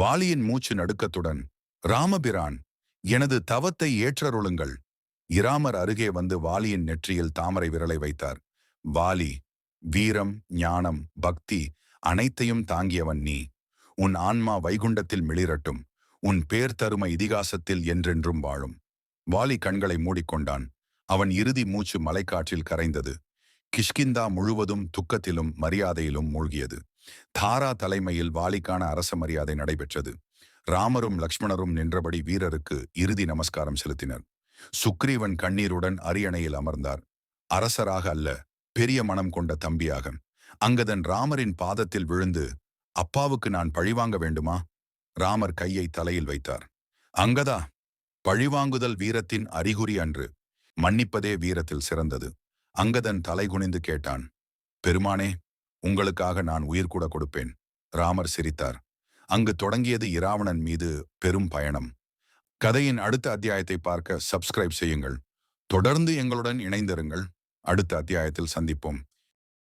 வாலியின் மூச்சு நடுக்கத்துடன் ராமபிரான் எனது தவத்தை ஏற்றருளுங்கள். இராமர் அருகே வந்து வாலியின் நெற்றியில் தாமரை விரலை வைத்தார். வாலி வீரம் ஞானம் பக்தி அனைத்தையும் தாங்கியவன் நீ. உன் ஆன்மா வைகுண்டத்தில் மிளிரட்டும். உன் பேர் தரும இதிகாசத்தில் என்றென்றும் வாழும். வாலி கண்களை மூடிக்கொண்டான். அவன் இறுதி மூச்சு மலைக்காற்றில் கரைந்தது. கிஷ்கிந்தா முழுவதும் துக்கத்திலும் மரியாதையிலும் மூழ்கியது. தாரா தலைமையில் வாலிக்கான அரச மரியாதை நடைபெற்றது. ராமரும் லக்ஷ்மணரும் நின்றபடி வீரருக்கு இறுதி நமஸ்காரம் செலுத்தினர். சுக்ரீவன் கண்ணீருடன் அரியணையில் அமர்ந்தார். அரசராக அல்ல பெரிய மனம் கொண்ட தம்பியாக. அங்கதன் ராமரின் பாதத்தில் விழுந்து அப்பாவுக்கு நான் பழிவாங்க வேண்டுமா? ராமர் கையை தலையில் வைத்தார். அங்கதா பழிவாங்குதல் வீரத்தின் அறிகுறி அன்று. மன்னிப்பதே வீரத்தில் சிறந்தது. அங்கதன் தலை குனிந்து கேட்டான். பெருமானே உங்களுக்காக நான் உயிர் கூட கொடுப்பேன். ராமர் சிரித்தார். அங்கு தொடங்கியது இராவணன் மீது பெரும் பயணம். கதையின் அடுத்த அத்தியாயத்தை பார்க்க சப்ஸ்கிரைப் செய்யுங்கள். தொடர்ந்து எங்களுடன் இணைந்திருங்கள். அடுத்த அத்தியாயத்தில் சந்திப்போம்.